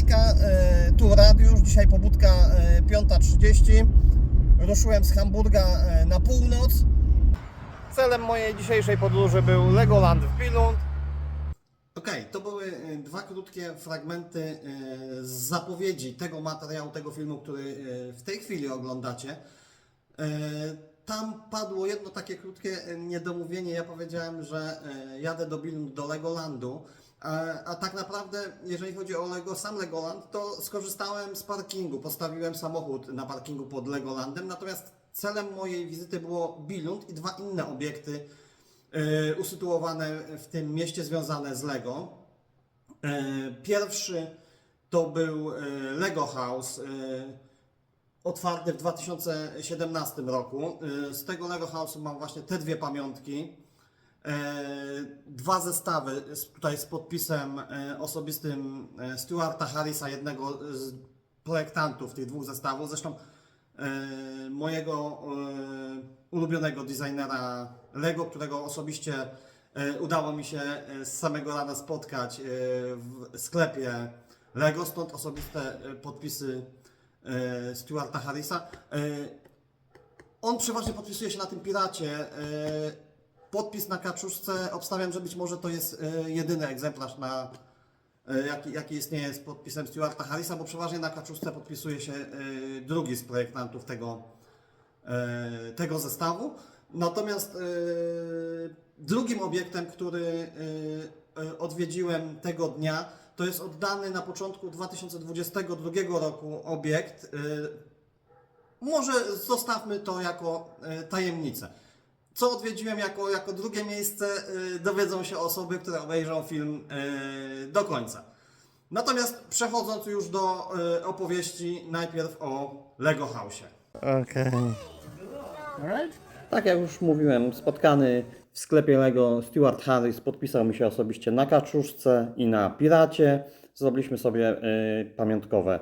e, tu Radiusz, dzisiaj pobudka e, 5.30. Ruszyłem z Hamburga e, na północ. Celem mojej dzisiejszej podróży był Legoland w Billund. Okej, to były e, dwa krótkie fragmenty e, z zapowiedzi tego materiału, tego filmu, który e, w tej chwili oglądacie. E, Tam padło jedno takie krótkie e, niedomówienie. Ja powiedziałem, że e, jadę do Billund, do Legolandu. A, a tak naprawdę, jeżeli chodzi o Lego, sam Legoland, to skorzystałem z parkingu. Postawiłem samochód na parkingu pod Legolandem. Natomiast celem mojej wizyty było Billund i dwa inne obiekty e, usytuowane w tym mieście związane z Lego. E, Pierwszy to był e, Lego House, e, otwarty w 2017 roku. E, Z tego Lego House'u mam właśnie te dwie pamiątki. Dwa zestawy tutaj z podpisem e, osobistym e, Stuarta Harrisa, jednego z projektantów tych dwóch zestawów. Zresztą e, mojego ulubionego designera Lego, którego osobiście udało mi się z samego rana spotkać w sklepie Lego, stąd osobiste podpisy Stuarta Harrisa. On przeważnie podpisuje się na tym piracie. Podpis na kaczuszce, obstawiam, że być może to jest e, jedyny egzemplarz na, e, jaki, jaki istnieje z podpisem Stuarta Harrisa, bo przeważnie na kaczuszce podpisuje się e, drugi z projektantów tego, tego zestawu. Natomiast drugim obiektem, który odwiedziłem tego dnia, to jest oddany na początku 2022 roku obiekt. Może zostawmy to jako tajemnicę. Co odwiedziłem jako, jako drugie miejsce, e, dowiedzą się osoby, które obejrzą film e, do końca. Natomiast przechodząc już do e, opowieści, najpierw o Lego House. Okay. Tak jak już mówiłem, spotkany w sklepie Lego Stuart Harris podpisał mi się osobiście na kaczuszce i na piracie. Zrobiliśmy sobie y, pamiątkowe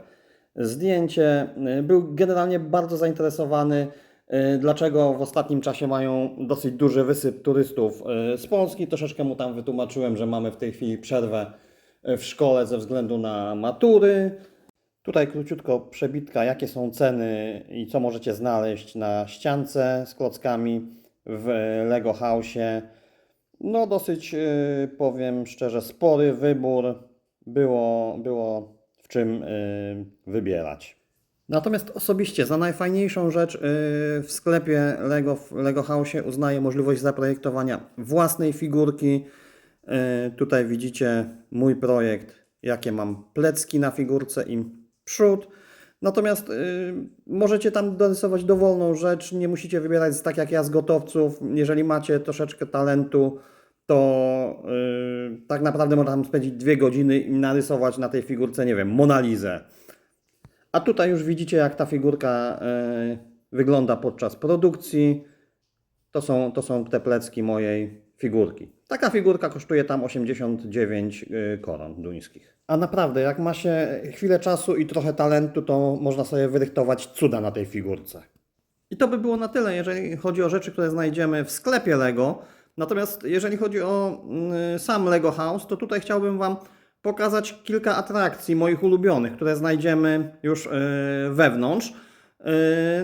zdjęcie. Y, Był generalnie bardzo zainteresowany, y, dlaczego w ostatnim czasie mają dosyć duży wysyp turystów y, z Polski. Troszeczkę mu tam wytłumaczyłem, że mamy w tej chwili przerwę y, w szkole ze względu na matury. Tutaj króciutko przebitka, jakie są ceny i co możecie znaleźć na ściance z klockami w Lego House'ie. No dosyć, powiem szczerze, spory wybór. Było, było w czym wybierać. Natomiast osobiście za najfajniejszą rzecz yy, w sklepie Lego w Lego House'ie uznaję możliwość zaprojektowania własnej figurki. Yy, Tutaj widzicie mój projekt, jakie mam plecki na figurce i przód. Natomiast yy, możecie tam dorysować dowolną rzecz, nie musicie wybierać tak jak ja z gotowców. Jeżeli macie troszeczkę talentu, to tak naprawdę można tam spędzić dwie godziny i narysować na tej figurce, nie wiem, Monalizę. A tutaj już widzicie, jak ta figurka yy, wygląda podczas produkcji. To są, to są te plecki mojej figurki. Taka figurka kosztuje tam 89 y, koron duńskich. A naprawdę, jak ma się chwilę czasu i trochę talentu, to można sobie wyrychtować cuda na tej figurce. I to by było na tyle, jeżeli chodzi o rzeczy, które znajdziemy w sklepie Lego. Natomiast jeżeli chodzi o mm, sam Lego House, to tutaj chciałbym Wam pokazać kilka atrakcji moich ulubionych, które znajdziemy już y, wewnątrz. Yy,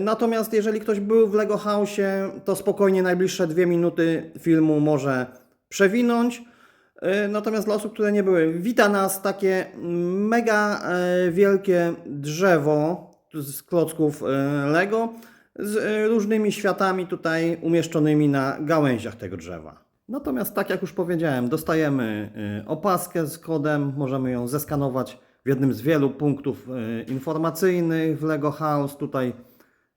Natomiast jeżeli ktoś był w Lego House, to spokojnie najbliższe dwie minuty filmu może przewinąć. Yy, Natomiast dla osób, które nie były, wita nas takie mega e, wielkie drzewo z klocków e, Lego z e, różnymi światami tutaj umieszczonymi na gałęziach tego drzewa. Natomiast tak jak już powiedziałem, dostajemy e, opaskę z kodem, możemy ją zeskanować w jednym z wielu punktów e, informacyjnych w Lego House. Tutaj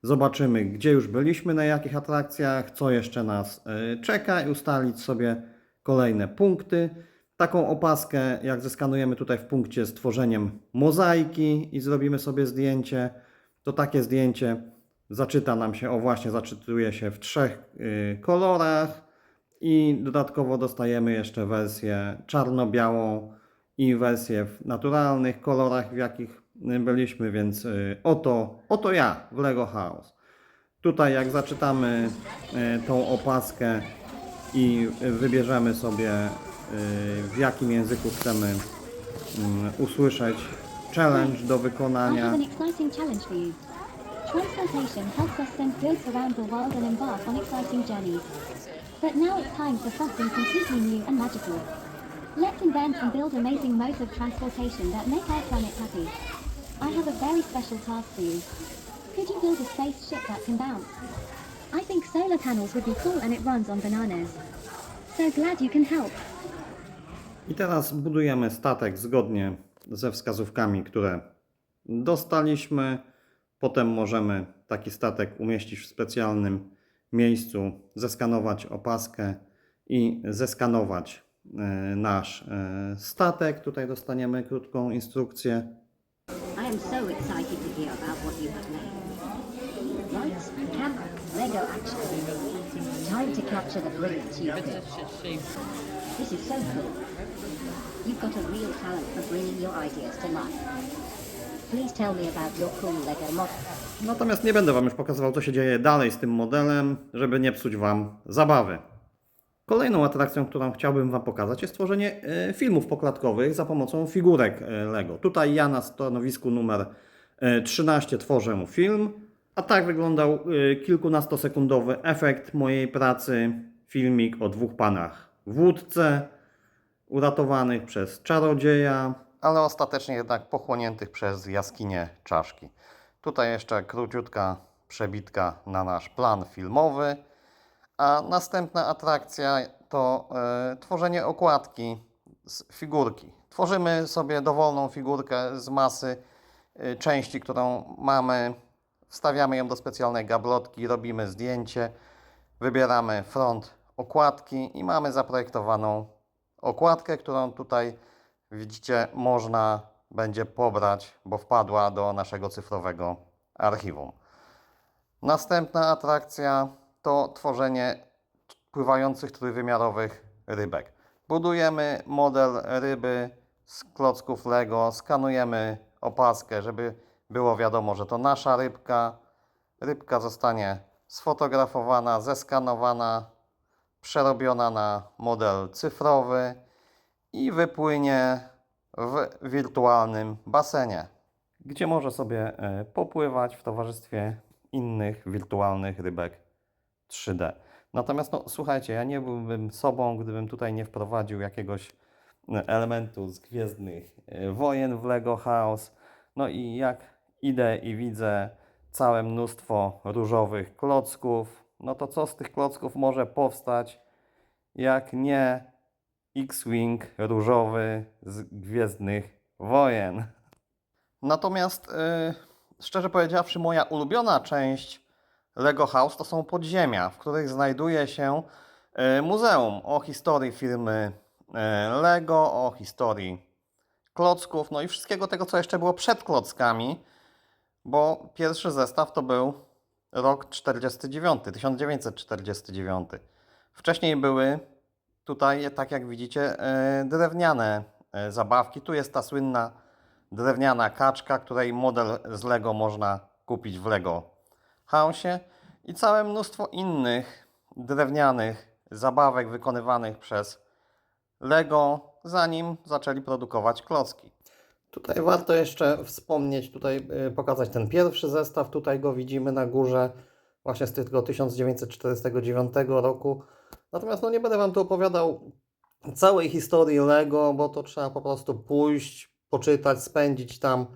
zobaczymy, gdzie już byliśmy, na jakich atrakcjach, co jeszcze nas e, czeka i ustalić sobie kolejne punkty. Taką opaskę, jak zeskanujemy tutaj w punkcie z tworzeniem mozaiki i zrobimy sobie zdjęcie, to takie zdjęcie zaczyta nam się, o właśnie, zaczytuje się w trzech y, kolorach i dodatkowo dostajemy jeszcze wersję czarno-białą i wersję w naturalnych kolorach, w jakich byliśmy, więc y, oto, oto ja w Lego House. Tutaj jak zaczytamy y, tą opaskę i wybierzemy sobie y, w jakim języku chcemy mm, usłyszeć challenge do wykonania. Transportation helps us send goods around the world and embark on exciting journeys. But now it's time for something completely new and magical. Let's invent and build amazing modes of transportation that make our planet happy. I have a very special task for you. Could you build a spaceship that can bounce? I think solar panels would be cool and it runs on bananas. So glad you can help. I teraz budujemy statek zgodnie ze wskazówkami, które dostaliśmy. Potem możemy taki statek umieścić w specjalnym miejscu, zeskanować opaskę i zeskanować e, nasz e, statek. Tutaj dostaniemy krótką instrukcję. This is so cool. You've got a real talent for bringing your ideas to life. Natomiast nie będę Wam już pokazywał, co się dzieje dalej z tym modelem, żeby nie psuć Wam zabawy. Kolejną atrakcją, którą chciałbym Wam pokazać, jest tworzenie e, filmów poklatkowych za pomocą figurek e, Lego. Tutaj ja na stanowisku numer e, 13 tworzę film, a tak wyglądał e, kilkunastosekundowy efekt mojej pracy. Filmik o dwóch panach w łódce, uratowanych przez czarodzieja, ale ostatecznie jednak pochłoniętych przez jaskinię czaszki. Tutaj jeszcze króciutka przebitka na nasz plan filmowy. A następna atrakcja to e, tworzenie okładki z figurki. Tworzymy sobie dowolną figurkę z masy e, części, którą mamy. Wstawiamy ją do specjalnej gablotki, robimy zdjęcie, wybieramy front okładki i mamy zaprojektowaną okładkę, którą tutaj widzicie można będzie pobrać, bo wpadła do naszego cyfrowego archiwum. Następna atrakcja to tworzenie pływających trójwymiarowych rybek. Budujemy model ryby z klocków Lego, skanujemy opaskę, żeby było wiadomo, że to nasza rybka. Rybka zostanie sfotografowana, zeskanowana, przerobiona na model cyfrowy i wypłynie w wirtualnym basenie, gdzie może sobie e, popływać w towarzystwie innych wirtualnych rybek 3D. Natomiast no, słuchajcie, ja nie byłbym sobą, gdybym tutaj nie wprowadził jakiegoś e, elementu z Gwiezdnych e, Wojen w Lego House. No i jak idę i widzę całe mnóstwo różowych klocków, no to co z tych klocków może powstać, jak nie X-Wing różowy z Gwiezdnych Wojen. Natomiast yy, szczerze powiedziawszy, moja ulubiona część Lego House to są podziemia, w których znajduje się yy, muzeum o historii firmy yy, Lego, o historii klocków, no i wszystkiego tego, co jeszcze było przed klockami, bo pierwszy zestaw to był rok 49, 1949. Wcześniej były tutaj, tak jak widzicie, e, drewniane e, zabawki. Tu jest ta słynna drewniana kaczka, której model z Lego można kupić w Lego House i całe mnóstwo innych drewnianych zabawek wykonywanych przez Lego, zanim zaczęli produkować klocki. Tutaj warto jeszcze wspomnieć, tutaj y, pokazać ten pierwszy zestaw, tutaj go widzimy na górze, właśnie z tego 1949 roku. Natomiast no nie będę Wam tu opowiadał całej historii Lego, bo to trzeba po prostu pójść, poczytać, spędzić tam,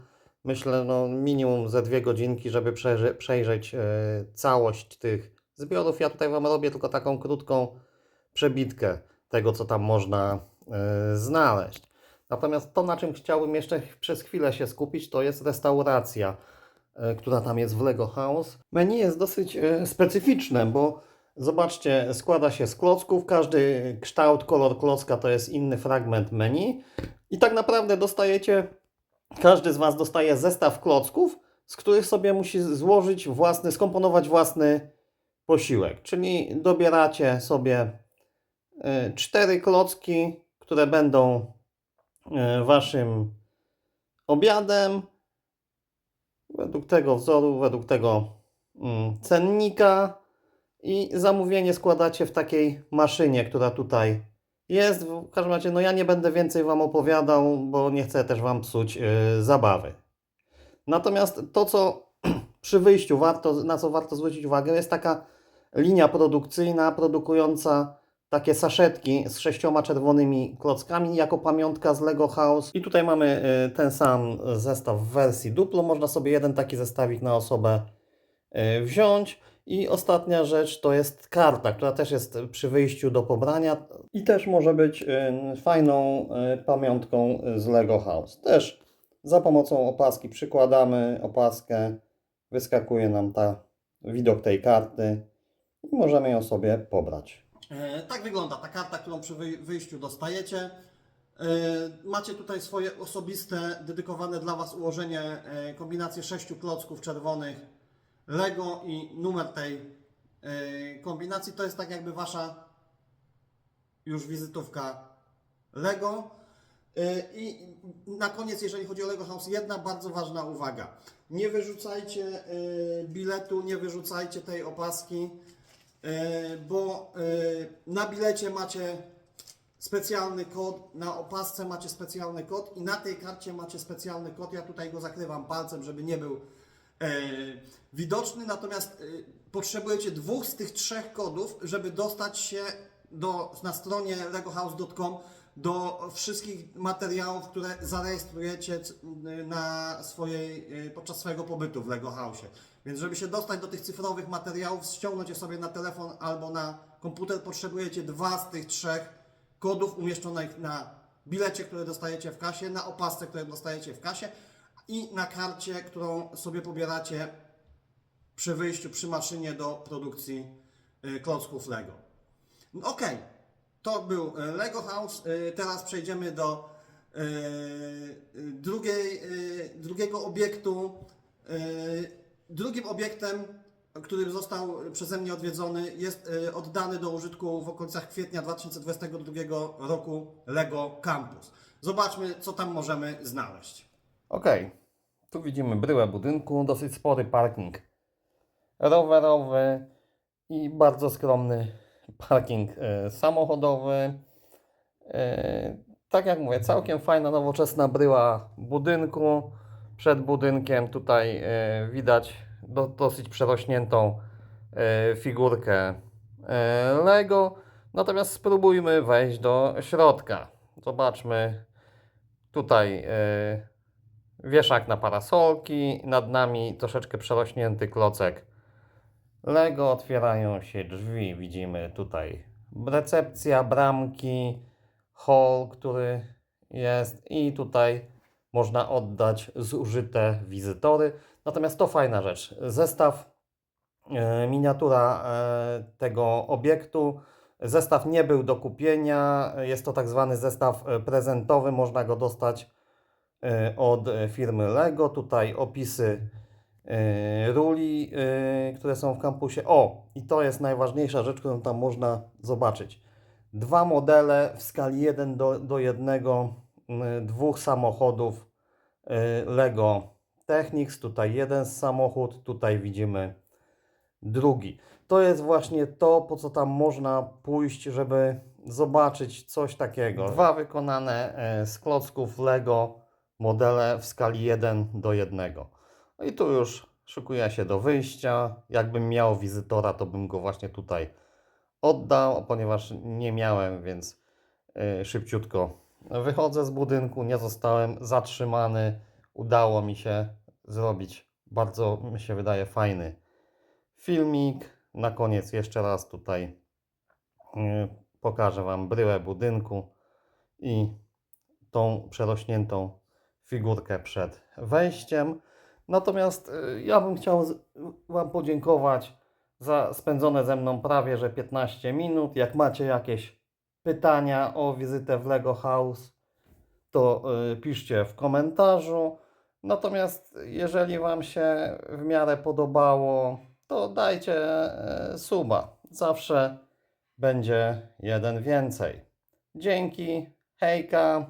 myślę, no minimum ze dwie godzinki, żeby przejrzeć e, całość tych zbiorów. Ja tutaj Wam robię tylko taką krótką przebitkę tego, co tam można e, znaleźć. Natomiast to, na czym chciałbym jeszcze przez chwilę się skupić, to jest restauracja, e, która tam jest w Lego House. Menu jest dosyć e, specyficzne, bo zobaczcie, składa się z klocków, każdy kształt, kolor klocka to jest inny fragment menu. I tak naprawdę dostajecie, każdy z Was dostaje zestaw klocków, z których sobie musi złożyć własny, skomponować własny posiłek, czyli dobieracie sobie e, cztery klocki, które będą e, Waszym obiadem. Według tego wzoru, według tego mm, cennika i zamówienie składacie w takiej maszynie, która tutaj Jest, w każdym razie, no ja nie będę więcej Wam opowiadał, bo nie chcę też Wam psuć yy, zabawy. Natomiast to, co przy wyjściu warto, na co warto zwrócić uwagę, jest taka linia produkcyjna produkująca takie saszetki z sześcioma czerwonymi klockami jako pamiątka z Lego House. I tutaj mamy y, ten sam zestaw w wersji duplo. Można sobie jeden taki zestawik na osobę y, wziąć. I ostatnia rzecz to jest karta, która też jest przy wyjściu do pobrania i też może być y, fajną y, pamiątką z Lego House. Też za pomocą opaski przykładamy opaskę, wyskakuje nam ta widok tej karty i możemy ją sobie pobrać. E, Tak wygląda ta karta, którą przy wyj- wyjściu dostajecie. E, Macie tutaj swoje osobiste, dedykowane dla Was ułożenie, e, kombinację sześciu klocków czerwonych Lego i numer tej e, kombinacji. To jest tak jakby Wasza już wizytówka Lego. E, I na koniec, jeżeli chodzi o Lego House, jedna bardzo ważna uwaga. Nie wyrzucajcie e, biletu, nie wyrzucajcie tej opaski. Bo na bilecie macie specjalny kod, na opasce macie specjalny kod i na tej karcie macie specjalny kod. Ja tutaj go zakrywam palcem, żeby nie był widoczny, natomiast e, potrzebujecie dwóch z tych trzech kodów, żeby dostać się do, na stronie legohouse.com do wszystkich materiałów, które zarejestrujecie c- na swojej, e, podczas swojego pobytu w Lego House. Więc żeby się dostać do tych cyfrowych materiałów, ściągnąć je sobie na telefon albo na komputer, potrzebujecie dwa z tych trzech kodów umieszczonych na bilecie, które dostajecie w kasie, na opasce, które dostajecie w kasie i na karcie, którą sobie pobieracie przy wyjściu, przy maszynie do produkcji y, klocków Lego. No Okej, to był y, Lego House. Y, Teraz przejdziemy do drugiej, drugiego obiektu. Drugim obiektem, który został przeze mnie odwiedzony, jest oddany do użytku w okolicach kwietnia 2022 roku Lego Campus. Zobaczmy, co tam możemy znaleźć. Ok, tu widzimy bryłę budynku, dosyć spory parking rowerowy i bardzo skromny parking e, samochodowy. E, tak jak mówię, całkiem fajna, nowoczesna bryła budynku. Przed budynkiem tutaj e, widać do, dosyć przerośniętą e, figurkę e, Lego. Natomiast spróbujmy wejść do środka. Zobaczmy tutaj e, wieszak na parasolki, nad nami troszeczkę przerośnięty klocek Lego, otwierają się drzwi, widzimy tutaj recepcja, bramki, hall, który jest i tutaj można oddać zużyte wizytory. Natomiast to fajna rzecz. Zestaw, e, miniatura e, tego obiektu. Zestaw nie był do kupienia. Jest to tak zwany zestaw e, prezentowy. Można go dostać od e, firmy Lego. Tutaj opisy e, ruli, e, które są w kampusie. O, i to jest najważniejsza rzecz, którą tam można zobaczyć. Dwa modele w skali 1 do, do 1 dwóch samochodów Lego Technics. Tutaj jeden samochód, tutaj widzimy drugi. To jest właśnie to, po co tam można pójść, żeby zobaczyć coś takiego. Dwa wykonane z klocków Lego modele w skali 1 do 1. No i tu już szykuję się do wyjścia. Jakbym miał wizytora, to bym go właśnie tutaj oddał, ponieważ nie miałem, więc e, szybciutko wychodzę z budynku. Nie zostałem zatrzymany. Udało mi się zrobić bardzo, mi się wydaje, fajny filmik. Na koniec jeszcze raz tutaj y, pokażę Wam bryłę budynku i tą przerośniętą figurkę przed wejściem. Natomiast y, ja bym chciał Wam podziękować za spędzone ze mną prawie że 15 minut. Jak macie jakieś pytania o wizytę w Lego House, to y, piszcie w komentarzu. Natomiast jeżeli Wam się w miarę podobało, to dajcie e, suba. Zawsze będzie jeden więcej. Dzięki, hejka.